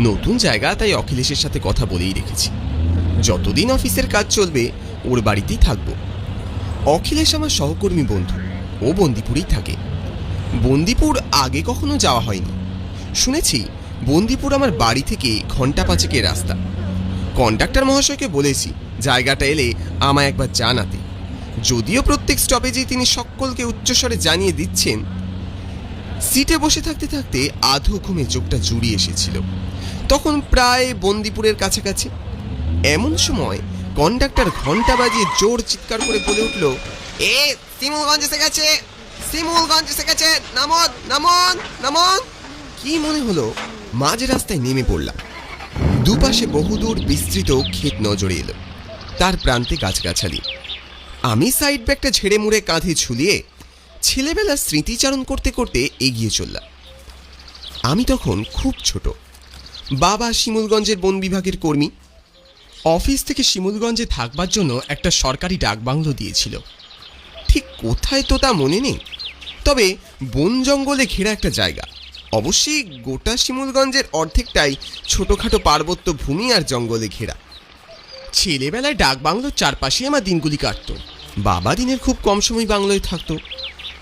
নতুন জায়গা, তাই অখিলেশের সাথে কথা বলেই রেখেছি। যতদিন অফিসের কাজ চলবে, ওর বাড়িতেই থাকব। অখিলেশ আমার সহকর্মী বন্ধু, ও বন্দিপুরেই থাকে। বন্দিপুর আগে কখনো যাওয়া হয়নি। শুনেছি, বন্দিপুর আমার বাড়ি থেকে ঘণ্টা পাঁচেকের রাস্তা। কন্ডাক্টর মহাশয়কে বলেছি, জায়গাটা এলে আমায় একবার জানাতে। যদিও প্রত্যেক স্টপেজেই তিনি সকলকে উচ্চস্বরে জানিয়ে দিচ্ছেন, সিটে বসে থাকতে থাকতে আধো ঘুমে চোখটা জুড়িয়ে এসেছিল। তখন প্রায় বন্দিপুরের কাছাকাছি। এমন সময় কন্ডাক্টর ঘণ্টা বাজিয়ে জোর চিৎকার করে বলে উঠল, এ, শিমুলগঞ্জ এসে গেছে! শিমুলগঞ্জ এসে গেছে! নামন নামন নামন! কি মনে হলো, মাঝ রাস্তায় নেমে পড়লাম। দুপাশে বহুদূর বিস্তৃত ক্ষেত নজরে এলো। তার প্রান্তে গাছগাছালি। আমি সাইড ব্যাগটা ঝেড়ে মুড়ে কাঁধে ঝুলিয়ে ছেলেবেলার স্মৃতিচারণ করতে করতে এগিয়ে চললাম। আমি তখন খুব ছোট। বাবা শিমুলগঞ্জের বন বিভাগের কর্মী। অফিস থেকে শিমুলগঞ্জে থাকবার জন্য একটা সরকারি ডাকবাংলো দিয়েছিল। ঠিক কোথায় তো তা মনে নেই। তবে বন জঙ্গলে ঘেরা একটা জায়গা। অবশ্যই গোটা শিমুলগঞ্জের অর্ধেকটাই ছোটোখাটো পার্বত্য ভূমি আর জঙ্গলে ঘেরা। ছেলেবেলায় ডাক বাংলোর চারপাশে আমার দিনগুলি কাটতো। বাবা দিনের খুব কম সময় বাংলোয় থাকতো।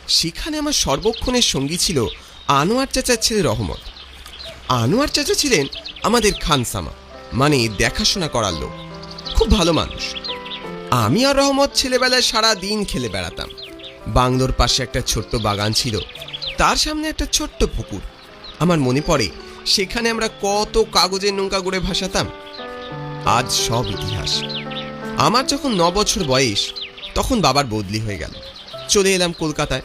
সেখানে আমার সর্বক্ষণের সঙ্গী ছিল আনোয়ার চাচার ছেলে রহমত। আনোয়ার চাচা ছিলেন আমাদের খানসামা মানে দেখাশোনা করার লোক। খুব ভালো মানুষ। আমি আর রহমত ছেলেবেলায় সারা দিন খেলে বেড়াতাম। বাংলোর পাশে একটা ছোট্ট বাগান ছিল, তার সামনে একটা ছোট্ট পুকুর। আমার মনে পড়ে, সেখানে আমরা কত কাগজের নৌকা গড়ে ভাসাতাম। আজ সব ইতিহাস। আমার যখন ন বছর বয়স, তখন বাবার বদলি হয়ে গেল। চলে এলাম কলকাতায়।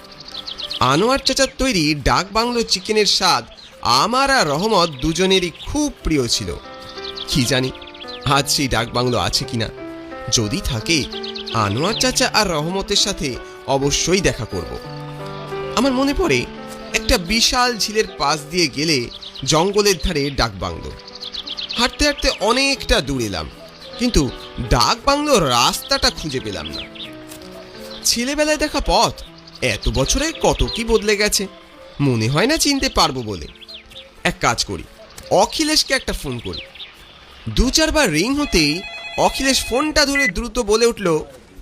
আনোয়ার চাচার তৈরি ডাক বাংলো চিকেনের স্বাদ আমার আর রহমত দুজনেরই খুব প্রিয় ছিল। কি জানি, আজ সেই ডাক বাংলো আছে কিনা। যদি থাকে, আনোয়ার চাচা আর রহমতের সাথে অবশ্যই দেখা করব। আমার মনে পড়ে, একটা বিশাল ঝিলের পাশ দিয়ে গেলে জঙ্গলের ধারে ডাক বাংলো। হাঁটতে হাঁটতে অনেকটা দূর এলাম, কিন্তু ডাক বাংলোর রাস্তাটা খুঁজে পেলাম না। ছেলেবেলায় দেখা পথ এত বছরে কত কি বদলে গেছে, মনে হয় না চিনতে পারব বলে। এক কাজ করি। অখিলেশকে একটা ফোন করি। দু চারবার রিং হতেই অখিলেশ ফোনটা ধরে দ্রুত বলে উঠল,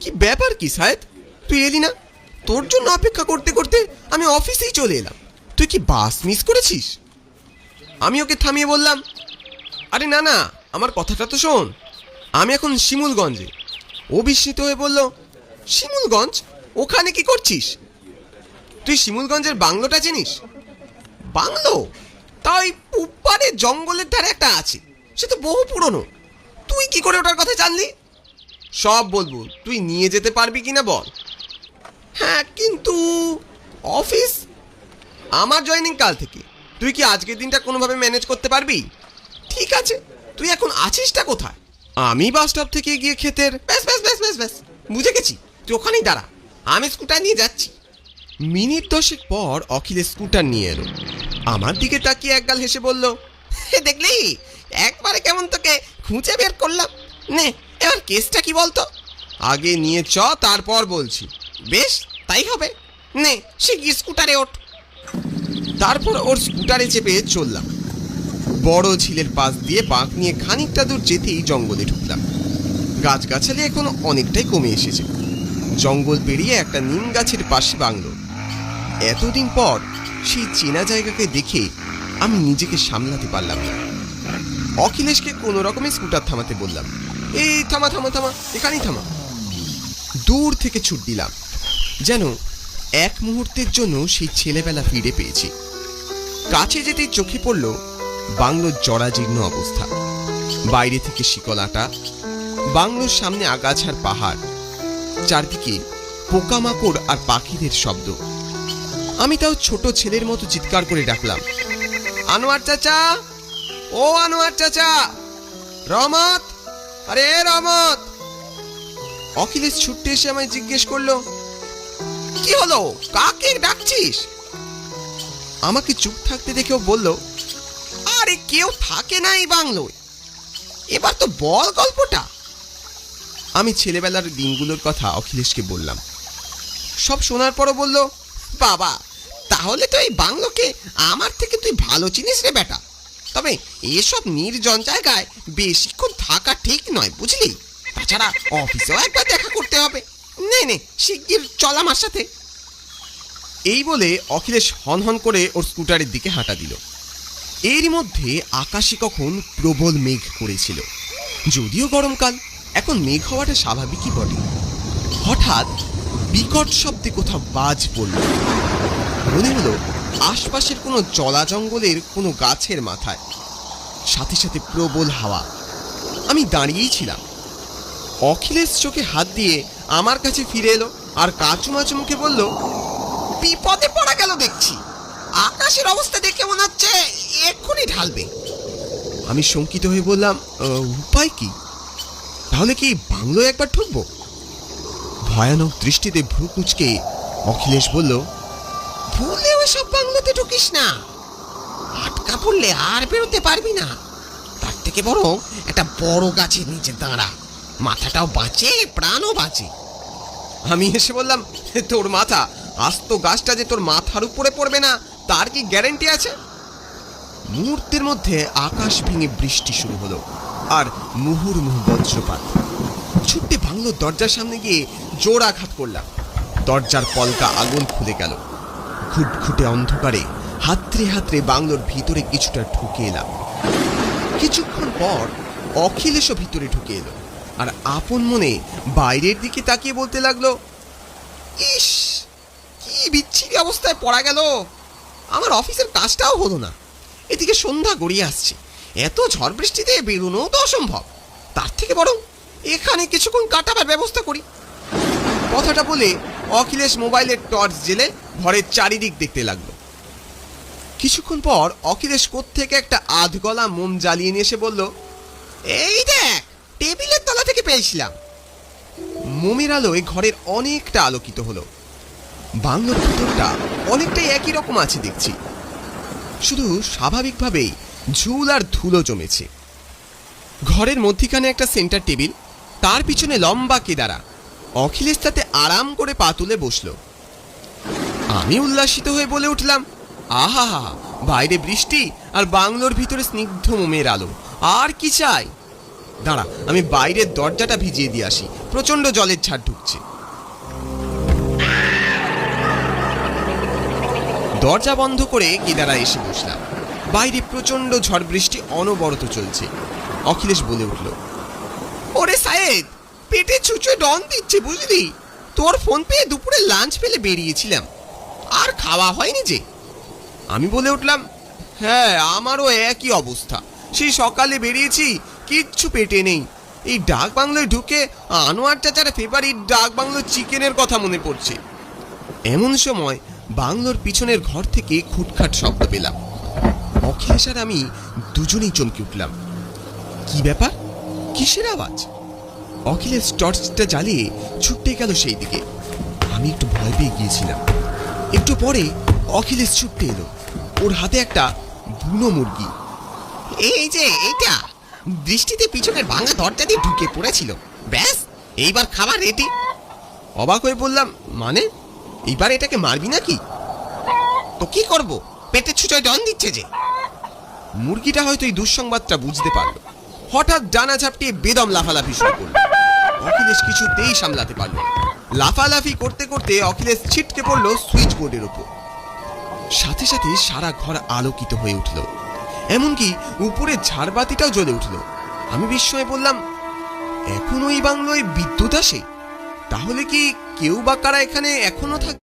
কি ব্যাপার কি সাহেব তুই এলি না? তোর জন্য অপেক্ষা করতে করতে আমি অফিসেই চলে এলাম। তুই কি বাস মিস করেছিস? আমি ওকে থামিয়ে বললাম, আরে না না, আমার কথাটা তো শোন। আমি এখন শিমুলগঞ্জে। ও বিস্মিত হয়ে বলল, শিমুলগঞ্জ? ওখানে কি করছিস? তুই শিমুলগঞ্জের বাংলোটা চিনিস? বাংলো? তাই উপারে জঙ্গলের ধারে একটা আছে। সে তো বহু পুরনো। তুই কি করে ওটার কথা জানলি? সব বলব, তুই নিয়ে যেতে পারবি কিনা বল। হ্যাঁ কিন্তু অফিস? আমার জয়েনিং কাল থেকে। তুই কি আজকের দিনটা কোনোভাবে ম্যানেজ করতে পারবি? ঠিক আছে, তুই এখন আছিসটা কোথায়? আমি বাস স্টপ থেকে গিয়ে ক্ষেতের ব্যাস ব্যাস ব্যাস ব্যাস ব্যাস, বুঝে গেছি। তুই ওখানেই দাঁড়া। আমি স্কুটার নিয়ে যাচ্ছি। মিনিট দশেক পর অখিলেশ স্কুটার নিয়ে এলো। আমার দিকে তাকিয়ে একগাল হেসে বলল দেখলি? একবারে কেমন তোকে খুঁজে বের করলাম। নে, এবার কেসটা কি বলতো? আগে নিয়ে চ, তারপর বলছি। বেশ, তাই হবে। নে সে স্কুটারে ওঠ। তারপর ওর স্কুটারে চেপে চললাম। বড় ঝিলের পাশ দিয়ে বাঁক নিয়ে খানিকটা দূর যেতেই জঙ্গলে ঢুকলাম। গাছগাছালি এখন অনেকটাই কমে এসেছে। জঙ্গল পেরিয়ে একটা নিম গাছের পাশে বাংলো। এতদিন পর সেই চেনা জায়গাকে দেখে আমি নিজেকে সামলাতে পারলাম না। অখিলেশকে কোনো রকমে স্কুটার থামাতে বললাম, এই, থামা থামা থামা, এখানেই থামা। দূর থেকে ছুট দিলাম, যেন এক মুহূর্তের জন্য সেই ছেলেবেলা ফিরে পেয়েছি। কাছে যেতেই চোখে পড়ল বাংলোর জরাজীর্ণ অবস্থা। বাইরে থেকে শিকল আটা, বাংলোর সামনে আগাছার পাহাড়, চারদিকে পোকামাকড় আর পাখিদের শব্দ। আমি তাও ছোট ছেলের মতো চিৎকার করে ডাকলাম। আনোয়ার চাচা! ও আনোয়ার চাচা! রহমত! আরে রহমত! অখিলেশ ছুটতে এসে আমায় জিজ্ঞেস করল, কি হলো? কাকে ডাকছিস? আমাকে চুপ থাকতে দেখেও বলল, আরে কেউ থাকে না এই বাংলোয়। এবার তো বল গল্পটা। আমি ছেলেবেলার দিনগুলোর কথা অখিলেশকে বললাম। সব শোনার পরও বলল বাবা, তাহলে তো এই বাংলোকে আমার থেকে তুই ভালো চিনিস রে বেটা। তবে এসব নির্জন জায়গায় বেশিক্ষণ থাকা ঠিক নয়, বুঝলি? তাছাড়া অফিসেও একবার দেখা করতে হবে। নে নে, শিগগির চল আমার সাথে। এই বলে অখিলেশ হনহন করে ওর স্কুটারের দিকে হাঁটা দিল। এরই মধ্যে আকাশে কখন প্রবল মেঘ করেছিল। যদিও গরমকাল, এখন মেঘ হওয়াটা স্বাভাবিকই বটে। হঠাৎ বিকট শব্দে কোথাও বাজ পড়ল। মনে হলো আশপাশের কোনো জলা জঙ্গলের কোনো গাছের মাথায়। সাথে সাথে প্রবল হাওয়া। আমি দাঁড়িয়েই ছিলাম। অখিলেশ চোখে হাত দিয়ে আমার কাছে ফিরে এলো আর কাচু মাচু মুখে বলল, বিপদে পড়া গেল দেখছি। আকাশের অবস্থা দেখে মনে হচ্ছে এক্ষুনি ঢালবে। আমি শঙ্কিত হয়ে বললাম উপায় কি? তাহলে কি বাংলোয় একবার ঢুকবো? ভয়ানক দৃষ্টিতে ভ্রু কুচকে অখিলেশ বলল, ভুলেও সব বাংলাতে ঢুকিস না। আটকা পড়লে আর বেরোতে পারবি না। তার থেকে বরং একটা বড় গাছের নিচে দাঁড়া। মাথাটাও বাঁচে, প্রাণও বাঁচে। আমি এসে বললাম, তোর মাথা, আস্ত গাছটা যে তোর মাথার উপরে পড়বে না, তার কি গ্যারেন্টি আছে? মুহূর্তের মধ্যে আকাশ ভেঙে বৃষ্টি শুরু হলো, আর মুহুর্মুহু বজ্রপাত। ছুট্টে বাংলোর দরজার সামনে গিয়ে জোর আঘাত করলাম। দরজার পলকা আগুন খুলে গেল। ঘুটঘুটে অন্ধকারে, হাতড়ে হাতড়ে বাংলোর ভিতরে কিছুটা ঢুকে এলাম। কিছুক্ষণ পর অখিলেশও ভিতরে ঢুকে এলো আর আপন মনে বাইরের দিকে তাকিয়ে বলতে লাগল, ইস, কি বিচ্ছিরি অবস্থায় পড়া গেল। আমার অফিসের কাজটাও হলো না। এদিকে সন্ধ্যা গড়িয়ে আসছে। এত ঝড় বৃষ্টিতে বেরোনোও তো অসম্ভব। তার থেকে বরং এখানে কিছুক্ষণ কাটাবার ব্যবস্থা করি। কথাটা বলে অখিলেশ মোবাইলের টর্চ জেলে ঘরের চারিদিক দেখতে লাগল। কিছুক্ষণ পর অখিলেশ থেকে একটা আধ গলা মোম জ্বালিয়ে নিয়ে এসে বলল, এই দেখ, টেবিলের তলা থেকে পেয়েছিলাম। মোমের আলোয় ঘরের অনেকটা আলোকিত হলো। বাংলোর ভিতরটা অনেকটাই একই রকম আছে দেখছি। শুধু স্বাভাবিকভাবেই ঝুল আর ধুলো জমেছে। ঘরের মধ্যিখানে একটা সেন্টার টেবিল তার পিছনে লম্বা কেদারা। অখিলেশ তাতে আরাম করে পা তুলে বসল। আমি উল্লাসিত হয়ে বলে উঠলাম, আহা, বাইরে বৃষ্টি আর বাংলোর ভিতরে স্নিগ্ধ মোমের আলো, আর কি চাই? দাঁড়া, আমি বাইরের দরজাটা ভিজিয়ে দিয়ে আসি প্রচণ্ড জলের ছাড় ঢুকছে। দরজা বন্ধ করে কেদারা এসে বসলাম। বাইরে প্রচণ্ড ঝড় বৃষ্টি অনবরত চলছে। অখিলেশ বলে উঠল ওরে সাহেব, পেটে ছুঁচো ডন দিচ্ছে বুঝলি? তোর ফোন পেয়ে দুপুরে লাঞ্চ পেলে বেরিয়েছিলাম। আর খাওয়া হয়নি যে। আমি বলে উঠলাম হ্যাঁ আমারও একই অবস্থা। সেই সকালে বেরিয়েছি, কিচ্ছু পেটে নেই। এই ডাক বাংলোয় ঢুকে আনোয়ার চাচার ফেভারিট ডাক বাংলোর চিকেনের কথা মনে পড়ছে। এমন সময় বাংলোর পিছনের ঘর থেকে খুটখাট শব্দ পেলাম। অখিলেশ আর আমি দুজনেই চমকে উঠলাম। কি ব্যাপার? কিসের আওয়াজ? অখিলেশ টর্চটা জ্বালিয়ে ছুটতে গেল সেই দিকে। আমি একটু ভয় পেয়ে গিয়েছিলাম। একটু পরে অখিলেশ ছুটতে এলো। ওর হাতে একটা বুনো মুরগি। এই যে, এইটা! বৃষ্টিতে পিছনের ভাঙা দরজা দিয়ে ঢুকে পড়েছিল। ব্যাস, এইবার খাবার রেডি। অবাক হয়ে বললাম মানে? এইবার এটাকে মারবি নাকি? তো কি করব? পেটে ছুচোয় ডন দিচ্ছে যে! মুরগিটা হয়তো এই দুঃসংবাদটা বুঝতে পারল। হঠাৎ ডানা ঝাপটিয়ে বেদম লাফালাফি শুরু করল। অখিলেশ কিছুতেই সামলাতে পারল। লাফালাফি করতে করতে অখিলেশ ছিটকে পড়ল সুইচ বোর্ডের উপর। সাথে সাথে সারা ঘর আলোকিত হয়ে উঠল। এমনকি উপরে ঝাড়বাতিটাও জ্বলে উঠল। আমি বিস্ময়ে বললাম, এখন ওই বাংলোয় বিদ্যুৎ আসে? তাহলে কি কেউ বা কারা এখানে এখনও থাকে